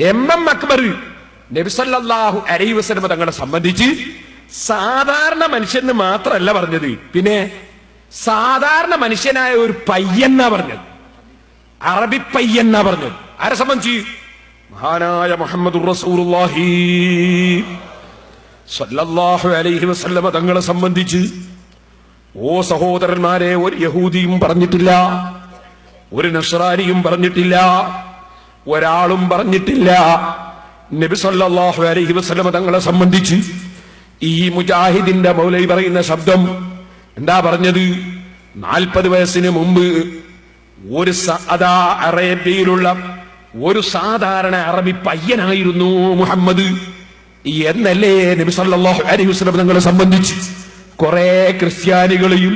M M Akbar നബിസല്ലാഹു അലൈ വസ്ലമ തങ്ങളെ സംബന്ധിച്ച് സാധാരണ മനുഷ്യന് മാത്രമല്ല പറഞ്ഞത്. പിന്നെ സാധാരണ മനുഷ്യനായ ഒരു പയ്യെന്നാ പറഞ്ഞത്. അറബി പയ്യെന്നാ പറഞ്ഞത്. ആരെ സംബന്ധിച്ച്? മഹാനായ മുഹമ്മദ് അലൈഹി വസല്ലമ തങ്ങളെ സംബന്ധിച്ച് ഓ സഹോദരന്മാരെ ഒരു യഹൂദിയും പറഞ്ഞിട്ടില്ല ഒരു നസ്രാനിയും പറഞ്ഞിട്ടില്ല ഒരാളും പറഞ്ഞിട്ടില്ല. നബി സല്ലല്ലാഹു അലൈഹി വസല്ലമ തങ്ങളെ സംബന്ധിച്ച് ഈ മുജാഹിദിന്റെ മൗലൈ പറയുന്ന ശബ്ദം എന്താ പറഞ്ഞത്? നാൽപ്പത് വയസ്സിന് മുമ്പ് ഒരു അതാ അറേബ്യയിലുള്ള ഒരു സാധാരണ അറബി പയ്യനായിരുന്നു മുഹമ്മദ്. എന്നല്ലേ നബി സല്ലല്ലാഹു അലൈഹി വസ്ലം തങ്ങളെ സംബന്ധിച്ച് കുറെ ക്രിസ്ത്യാനികളെയും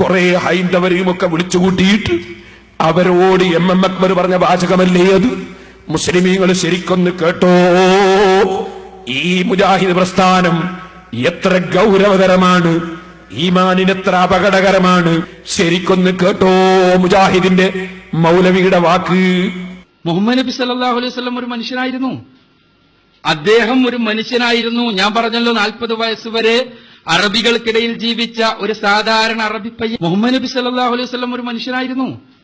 കുറെ ഹൈന്ദവരെയും ഒക്കെ വിളിച്ചുകൂട്ടിയിട്ട് അവരോട് എം എം അക്ബർ പറഞ്ഞ വാചകമല്ലേ അത്? മുസ്ലിമീങ്ങൾ ശരിക്കൊന്ന് കേട്ടോ. ഈ മുജാഹിദ് പ്രസ്ഥാനം എത്ര ഗൗരവതരമാണ് ഈമാനിന് എത്ര അപകടകരമാണ്. ശരിക്കൊന്ന് കേട്ടോ മുജാഹിദിന്റെ മൗലവിയുടെ വാക്ക്. മുഹമ്മദ് നബി സല്ലാഹു അലൈഹി സ്വലം ഒരു മനുഷ്യനായിരുന്നു. അദ്ദേഹം ഒരു മനുഷ്യനായിരുന്നു. ഞാൻ പറഞ്ഞല്ലോ നാൽപ്പത് വയസ്സ് വരെ അറബികൾക്കിടയിൽ ജീവിച്ച ഒരു സാധാരണ അറബി പയ്യൻ. മുഹമ്മദ് നബി സല്ലാഹു അലൈഹി സ്വലം ഒരു മനുഷ്യനായിരുന്നു.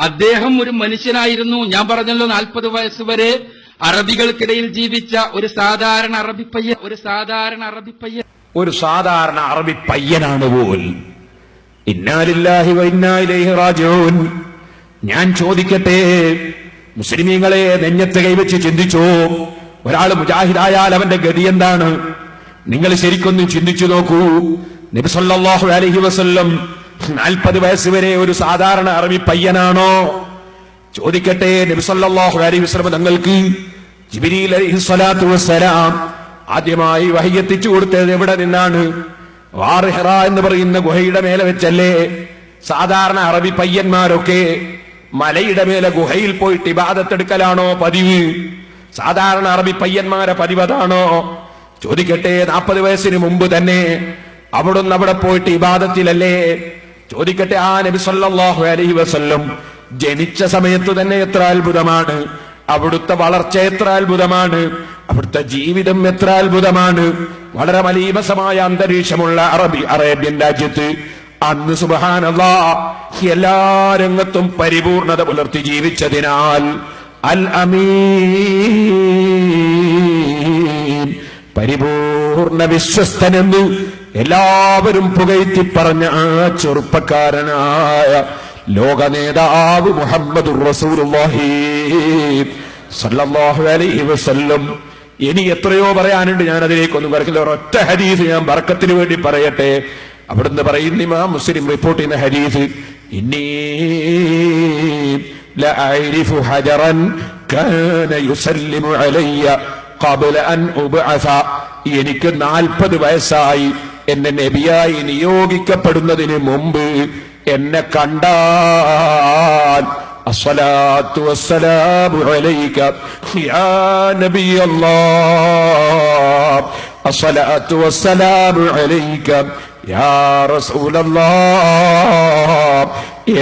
അദ്ദേഹം ഒരു മനുഷ്യനായിരുന്നു. ഞാൻ പറഞ്ഞല്ലോ നാൽപ്പത് വയസ്സ് വരെ അറബികൾക്കിടയിൽ ജീവിച്ച ഒരു സാധാരണ അറബി പയ്യൻ ഒരു സാധാരണ അറബി പയ്യൻ. ഒരു സാധാരണ അറബി പയ്യനാണ് പോൽ. ഞാൻ ചോദിക്കട്ടെ മുസ്ലിമീങ്ങളെ നെഞ്ഞത്ത് കൈവച്ച് ചിന്തിച്ചോ? ഒരാൾ മുജാഹിദായാൽ അവന്റെ ഗതി എന്താണ്? നിങ്ങൾ ശരിക്കൊന്നും ചിന്തിച്ചു നോക്കൂ. നബി അലഹി വസല്ലം നാൽപ്പത് വയസ്സ് വരെ ഒരു സാധാരണ അറബി പയ്യനാണോ? ചോദിക്കട്ടെ നബി സല്ലല്ലാഹു അലൈഹി വസല്ലം തങ്ങൾക്ക് ആദ്യമായി വഹിയെത്തിച്ചു കൊടുത്തത് എവിടെ നിന്നാണ്? വാർഹറ എന്ന് പറയുന്ന ഗുഹയുടെ മേലെ വെച്ചല്ലേ? സാധാരണ അറബി പയ്യന്മാരൊക്കെ മലയുടെ മേലെ ഗുഹയിൽ പോയിട്ട് ഇബാദത്തെടുക്കലാണോ പതിവ്? സാധാരണ അറബി പയ്യന്മാരെ പതിവതാണോ ചോദിക്കട്ടെ നാൽപ്പത് വയസ്സിന് മുമ്പ് തന്നെ അവിടുന്ന് അവിടെ പോയിട്ട് ഇബാദത്തിലല്ലേ? ചോദിക്കട്ടെ ആ നബി സല്ലല്ലാഹു അലൈഹി വസല്ലം ജനിച്ച സമയത്ത് തന്നെ എത്ര അത്ഭുതമാണ്. അവിടുത്തെ വളർച്ച എത്ര അത്ഭുതമാണ്. അവിടുത്തെ ജീവിതം എത്ര അത്ഭുതമാണ്. വളരെ മലീമസമായ അന്തരീക്ഷമുള്ള അറബി അറേബ്യൻ രാജ്യത്ത് അന്ന് സുബഹാനല്ലാ എല്ലാ രംഗത്തും പരിപൂർണത പുലർത്തി ജീവിച്ചതിനാൽ അൽ അമീൻ പരിപൂർണ വിശ്വസ്തനെന്ന് എല്ലാവരും പുകഴ്ത്തി പറഞ്ഞ ആ ചെറുപ്പക്കാരനായ ലോക നേതാവ് മുഹമ്മദ് വസല്ലം. ഇനി എത്രയോ പറയാനുണ്ട് ഞാൻ അതിലേക്കൊന്നും പറക്കില്ല ഒരൊറ്റ ഹരീസ് ഞാൻ വർക്കത്തിന് വേണ്ടി പറയട്ടെ. അവിടുന്ന് പറയുന്ന മുസ്ലിം റിപ്പോർട്ട് ചെയ്യുന്ന ഹരീസ് ഇന്നീ ലഅരിഫു ഹജറൻ അലയ്യ കബല അൻ ഉബഅസ. എനിക്ക് നാൽപ്പത് വയസ്സായി. എന്നെ നബിയായി നിയോഗിക്കപ്പെടുന്നതിന് മുമ്പ് എന്നെ കണ്ടാൽ അസ്സലാത്തു വസ്സലാമു അലൈക. യാ നബിയല്ലാഹ് അല്ലാഹ് അസ്സലാത്തു വസ്സലാമു അലൈക യാ റസൂലല്ലാഹ്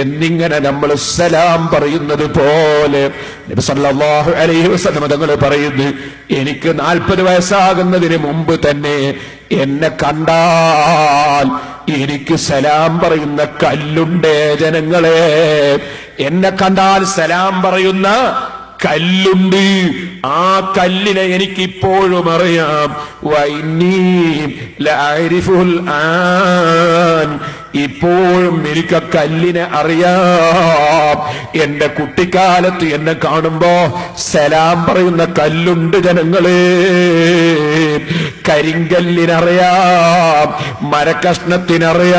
എന്നിങ്ങനെ നമ്മൾ സലാം പറയുന്നത് പോലെ. നബി സല്ലല്ലാഹു അലൈഹി വസല്ലം തങ്ങൾ പറയുന്നു എനിക്ക് നാൽപ്പത് വയസ്സാകുന്നതിന് മുമ്പ് തന്നെ എന്നെ കണ്ടാൽ എനിക്ക് സലാം പറയുന്ന കല്ലുണ്ടേ ജനങ്ങളെ. എന്നെ കണ്ടാൽ സലാം പറയുന്ന കല്ലുണ്ട്. ആ കല്ലിനെ എനിക്ക് ഇപ്പോഴും അറിയാം ഇപ്പോഴും എനിക്ക് കല്ലിനെ അറിയാം. എന്റെ കുട്ടിക്കാലത്ത് എന്നെ കാണുമ്പോ സലാം പറയുന്ന കല്ലുണ്ട് ജനങ്ങളെ. കരിങ്കല്ലിനറിയാം മരക്കഷ്ണത്തിനറിയാം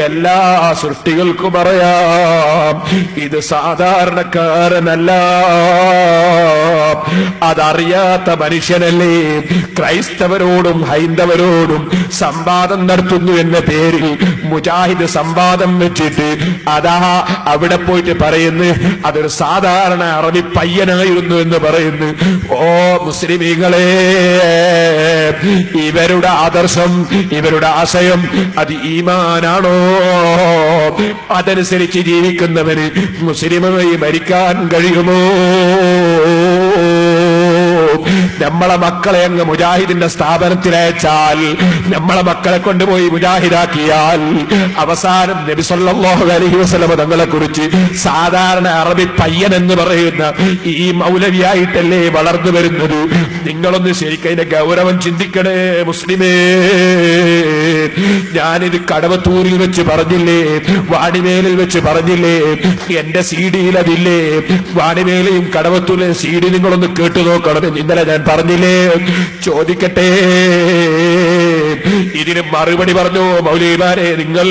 എല്ലാ സൃഷ്ടികൾക്കും അറിയാം. ഇത് സാധാരണക്കാരനല്ല. അതറിയാത്ത മനുഷ്യനല്ലേ? ക്രൈസ്തവരോടും ഹൈന്ദവരോടും സംവാദം നടത്തുന്നു എന്ന പേരിൽ മുജാഹിദ് സംവാദം വെച്ചിട്ട് അതാ അവിടെ പോയിട്ട് പറയുന്നു അതൊരു സാധാരണ അറബി പയ്യനായിരുന്നു എന്ന് പറയുന്നു. ഓ മുസ്ലിമീങ്ങളെ ഇവരുടെ ആദർശം ഇവരുടെ ആശയം അത് ഈമാനാണോ? അതനുസരിച്ച് ജീവിക്കുന്നവന് മുസ്ലിമായി മരിക്കാൻ കഴിയുമോ? നമ്മളെ മക്കളെ അങ്ങ് മുജാഹിദിന്റെ സ്ഥാപനത്തിലയച്ചാൽ നമ്മളെ മക്കളെ കൊണ്ടുപോയി മുജാഹിദാക്കിയാൽ അവസാനം നബി സല്ലല്ലാഹു അലൈഹി വസല്ലം തങ്ങളെ കുറിച്ച് സാധാരണ അറബി പയ്യൻ എന്ന് പറയുന്ന ഈ മൗലവിയായിട്ടല്ലേ വളർന്നു വരുന്നത്? നിങ്ങളൊന്ന് ശരിക്കും അതിന്റെ ഗൗരവം ചിന്തിക്കണേ മുസ്ലിമേ. ഞാനിത് കടവത്തൂരിൽ വെച്ച് പറഞ്ഞില്ലേ വാണിമേലിൽ വെച്ച് പറഞ്ഞില്ലേ എന്റെ സി ഡിയിൽ അതില്ലേ വാണിമേലയും കടവത്തൂരിലെ സി ഡി നിങ്ങളൊന്ന് കേട്ടു നോക്കണം ഇന്നലെ ഞാൻ പറഞ്ഞില്ലേ? ചോദിക്കട്ടെ. ഇതിന് മറുപടി പറഞ്ഞു മൗലിമാരെ നിങ്ങൾ